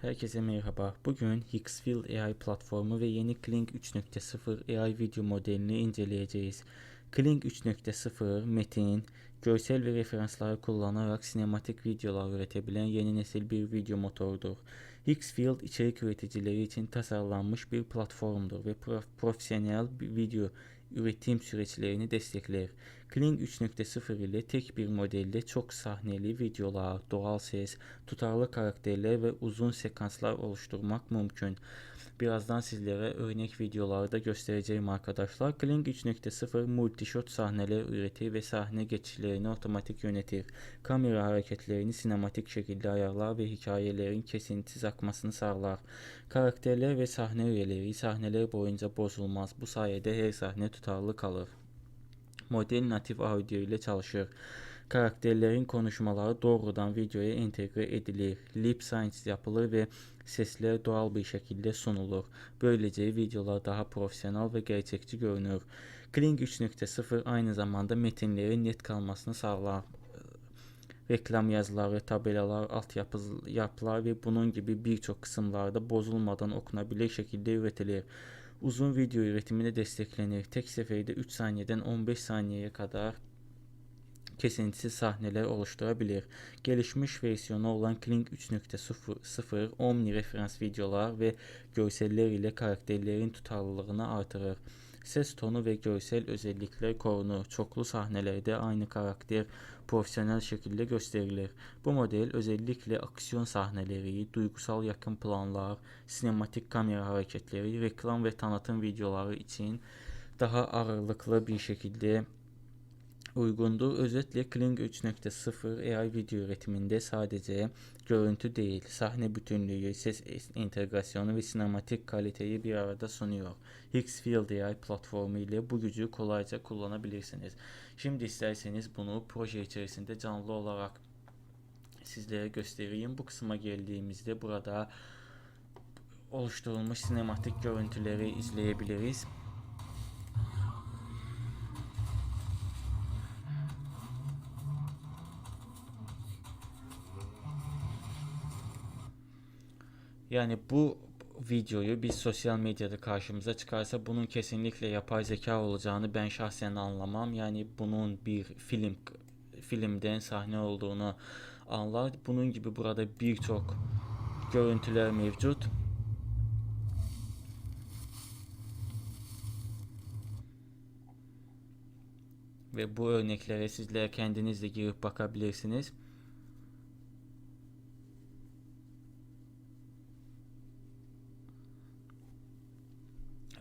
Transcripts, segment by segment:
Herkese merhaba. Bugün Hixfield AI platformu ve yeni Kling 3.0 AI video modelini inceleyeceğiz. Kling 3.0 metin, görsel ve referansları kullanarak sinematik videolar üretebilen yeni nesil bir video motorudur. Hixfield içerik üreticileri için tasarlanmış bir platformdur ve prof- profesyonel video üretim süreçlerini destekler. Kling 3.0 ile tek bir modelde çok sahneli videolar, doğal ses, tutarlı karakterler ve uzun sekanslar oluşturmak mümkün. Birazdan sizlere örnek videoları da göstereceğim arkadaşlar. Kling 3.0 multishot sahneler üretir ve sahne geçişlerini otomatik yönetir. Kamera hareketlerini sinematik şekilde ayarlar ve hikayelerin kesintisiz akmasını sağlar. Karakterler ve sahne üyeleri sahneler boyunca bozulmaz. Bu sayede her sahne tutarlı kalır. Model natif audio ile çalışır. Karakterlerin konuşmaları doğrudan videoya entegre edilir. Lip sync yapılır ve sesler doğal bir şekilde sunulur. Böylece videolar daha profesyonel ve gerçekçi görünür. Kling 3.0 aynı zamanda metinlerin net kalmasını sağlar. Reklam yazıları, tabelalar, altyapı yapılar ve bunun gibi birçok kısımlarda bozulmadan okunabilir şekilde üretilir. Uzun video üretimine desteklenir. Tek seferde 3 saniyeden 15 saniyeye kadar kesintisiz sahneler oluşturabilir. Gelişmiş versiyonu olan Kling 3.0 Omni referans videolar ve görseller ile karakterlerin tutarlılığını artırır. Ses tonu ve görsel özellikler korunur. Çoklu sahnelerde aynı karakter profesyonel şekilde gösterilir. Bu model özellikle aksiyon sahneleri, duygusal yakın planlar, sinematik kamera hareketleri, reklam ve tanıtım videoları için daha ağırlıklı bir şekilde uygundur. Özetle Kling 3.0 AI video üretiminde sadece görüntü değil, sahne bütünlüğü, ses entegrasyonu ve sinematik kaliteyi bir arada sunuyor. Hixfield AI platformu ile bu gücü kolayca kullanabilirsiniz. Şimdi isterseniz bunu proje içerisinde canlı olarak sizlere göstereyim. Bu kısma geldiğimizde burada oluşturulmuş sinematik görüntüleri izleyebiliriz. Yani bu videoyu biz sosyal medyada karşımıza çıkarsa bunun kesinlikle yapay zeka olacağını ben şahsen anlamam. Yani bunun bir film filmden sahne olduğunu anlar. Bunun gibi burada birçok görüntüler mevcut. Ve bu örneklere sizler kendiniz de girip bakabilirsiniz.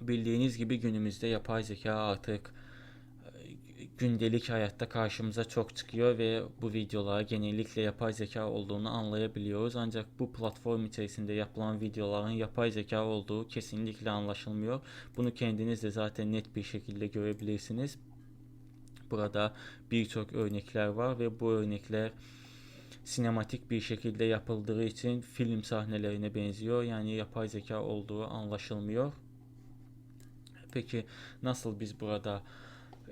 Bildiğiniz gibi günümüzde yapay zeka artık e, gündelik hayatta karşımıza çok çıkıyor ve bu videolar genellikle yapay zeka olduğunu anlayabiliyoruz. Ancak bu platform içerisinde yapılan videoların yapay zeka olduğu kesinlikle anlaşılmıyor. Bunu kendiniz de zaten net bir şekilde görebilirsiniz. Burada birçok örnekler var ve bu örnekler sinematik bir şekilde yapıldığı için film sahnelerine benziyor. Yani yapay zeka olduğu anlaşılmıyor. Peki nasıl biz burada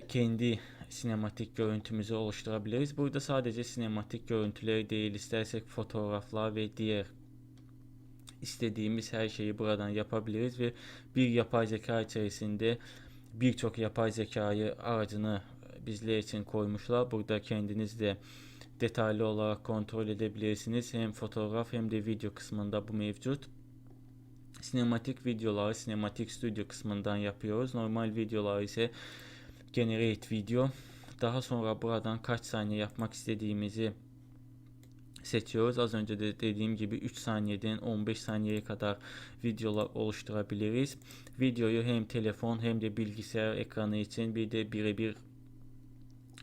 kendi sinematik görüntümüzü oluşturabiliriz? Burada sadece sinematik görüntüleri değil, istersek fotoğraflar ve diğer istediğimiz her şeyi buradan yapabiliriz ve bir yapay zeka içerisinde birçok yapay zekayı aracını bizler için koymuşlar. Burada kendiniz de detaylı olarak kontrol edebilirsiniz. Hem fotoğraf hem de video kısmında bu mevcut. Sinematik videoları sinematik stüdyo kısmından yapıyoruz. Normal videolar ise generate video. Daha sonra buradan kaç saniye yapmak istediğimizi seçiyoruz. Az önce de dediğim gibi 3 saniyeden 15 saniyeye kadar videolar oluşturabiliriz. Videoyu hem telefon hem de bilgisayar ekranı için bir de birebir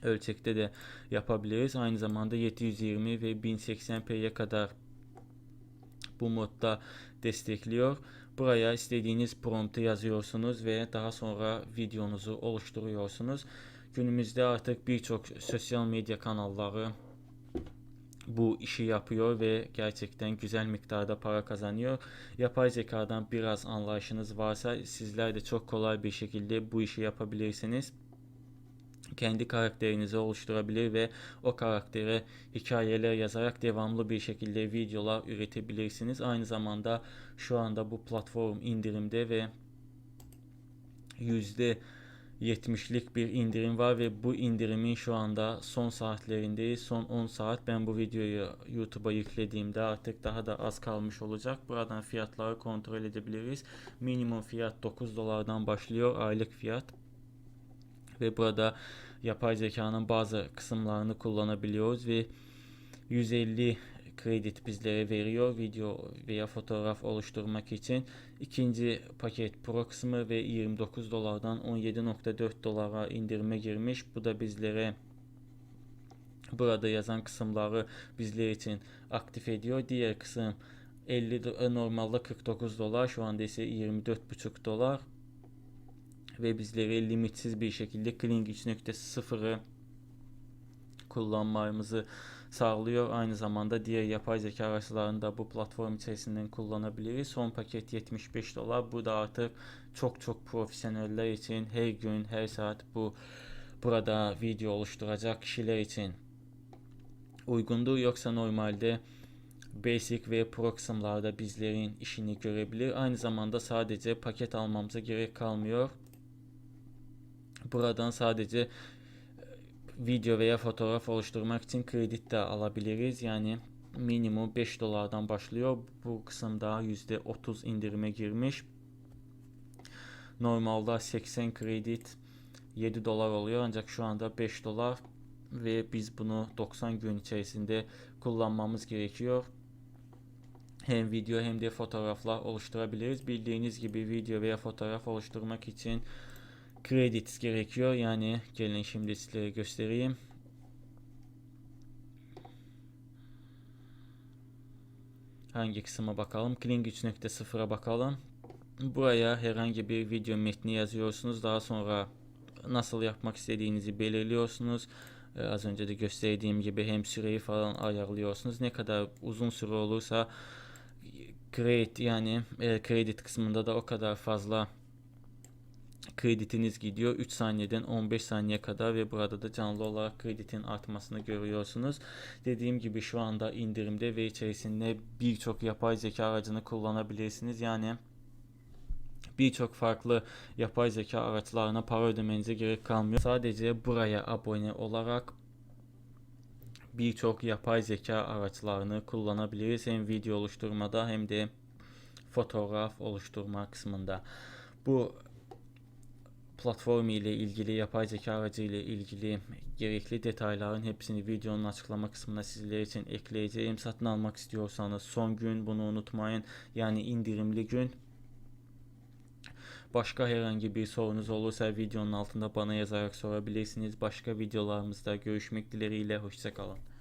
ölçekte de yapabiliriz. Aynı zamanda 720 ve 1080p'ye kadar bu modda destekliyor. Buraya istediğiniz promptu yazıyorsunuz ve daha sonra videonuzu oluşturuyorsunuz. Günümüzde artık birçok sosyal medya kanalları bu işi yapıyor ve gerçekten güzel miktarda para kazanıyor. Yapay zekadan biraz anlayışınız varsa sizler de çok kolay bir şekilde bu işi yapabilirsiniz. Kendi karakterinizi oluşturabilir ve o karaktere hikayeler yazarak devamlı bir şekilde videolar üretebilirsiniz. Aynı zamanda şu anda bu platform indirimde ve yüzde 70'lik bir indirim var ve bu indirimin şu anda son saatlerindeyiz. Son 10 saat ben bu videoyu YouTube'a yüklediğimde artık daha da az kalmış olacak. Buradan fiyatları kontrol edebiliriz. Minimum fiyat 9 dolardan başlıyor aylık fiyat ve burada yapay zekanın bazı kısımlarını kullanabiliyoruz ve 150 kredi bizlere veriyor video veya fotoğraf oluşturmak için. İkinci paket Pro kısmı ve 29 dolardan 17.4 dolara indirime girmiş. Bu da bizlere burada yazan kısımları bizler için aktif ediyor. Diğer kısım 50 do- normalde 49 dolar şu anda ise 24,5 dolar ve bizlere limitsiz bir şekilde Kling 3.0'ı kullanmamızı sağlıyor. Aynı zamanda diğer yapay zeka araçlarını da bu platform içerisinden kullanabiliriz. Son paket 75 dolar. Bu da artık çok çok profesyoneller için her gün her saat bu burada video oluşturacak kişiler için uygundur. Yoksa normalde Basic ve Pro kısımlarda bizlerin işini görebilir. Aynı zamanda sadece paket almamıza gerek kalmıyor. Buradan sadece e, video veya fotoğraf oluşturmak için kredi de alabiliriz. Yani minimum 5 dolardan başlıyor. Bu kısımda %30 indirime girmiş. Normalde 80 kredi 7 dolar oluyor ancak şu anda 5 dolar ve biz bunu 90 gün içerisinde kullanmamız gerekiyor. Hem video hem de fotoğraflar oluşturabiliriz. Bildiğiniz gibi video veya fotoğraf oluşturmak için credits gerekiyor. Yani gelin şimdi sizlere göstereyim. Hangi kısma bakalım? Kling 3.0'a bakalım. Buraya herhangi bir video metni yazıyorsunuz. Daha sonra nasıl yapmak istediğinizi belirliyorsunuz. Ee, az önce de gösterdiğim gibi hem süreyi falan ayarlıyorsunuz. Ne kadar uzun süre olursa create yani e, credit kısmında da o kadar fazla kreditiniz gidiyor 3 saniyeden 15 saniye kadar ve burada da canlı olarak kreditin artmasını görüyorsunuz. Dediğim gibi şu anda indirimde ve içerisinde birçok yapay zeka aracını kullanabilirsiniz. Yani birçok farklı yapay zeka araçlarına para ödemenize gerek kalmıyor. Sadece buraya abone olarak birçok yapay zeka araçlarını kullanabiliriz. Hem video oluşturmada hem de fotoğraf oluşturma kısmında. Bu platform ile ilgili, yapay zeka aracı ile ilgili gerekli detayların hepsini videonun açıklama kısmına sizler için ekleyeceğim. Satın almak istiyorsanız son gün bunu unutmayın. Yani indirimli gün. Başka herhangi bir sorunuz olursa videonun altında bana yazarak sorabilirsiniz. Başka videolarımızda görüşmek dileğiyle. Hoşçakalın.